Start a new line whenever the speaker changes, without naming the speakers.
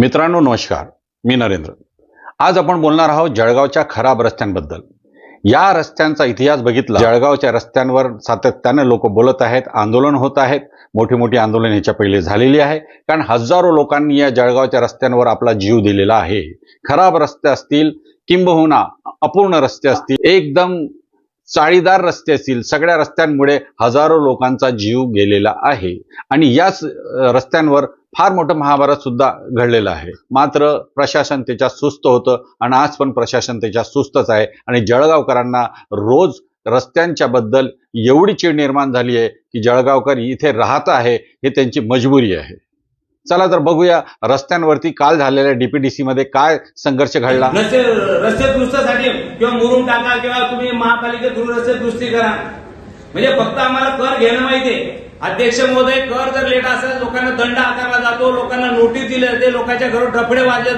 मित्रांनो नमस्कार. मी नरेंद्र. आज आपण बोलणार आहोत जळगावच्या खराब रस्त्यांबद्दल. या रस्त्यांचा इतिहास बघितला. जळगावच्या रस्त्यांवर सातत्याने लोक बोलत आहेत आंदोलन होत आहेत. मोठी मोठी आंदोलन ह्याच्या पहिले झालेली आहे. कारण हजारो लोकांनी या जळगावच्या रस्त्यांवर आपला जीव दिलेला आहे. खराब रस्ते असतील किंबहुना अपूर्ण रस्ते असतील एकदम चाळीदार रस्ते असतील सगळ्या रस्त्यांमुळे हजारो लोकांचा जीव गेलेला आहे. आणि याच रस्त्यांवर फार मोठं महाभारत सुद्धा घडलेलं आहे. मात्र प्रशासन त्याच्या सुस्त होतं आणि आज पण प्रशासन त्याच्या सुस्तच आहे. आणि जळगावकरांना रोज रस्त्यांच्या बद्दल एवढी चीड निर्माण झाली आहे की जळगावकर इथे राहत आहे हे त्यांची मजबुरी आहे. चला तर बघूया रस्त्यांवरती काल झालेल्या डीपीडीसी मध्ये काय संघर्ष घडला.
रस्ते दुरुस्तीसाठी किंवा मुरुम टाका किंवा तुम्ही महापालिके रस्ते दुरुस्ती करा. म्हणजे फक्त आम्हाला कर घेणं माहितीये. अध्यक्ष महोदय कर जर लेट असेल लोकांना दंड आकारला जातो लोकांना नोटीस दिली जाते लोकांच्या घरात डफडे वाजले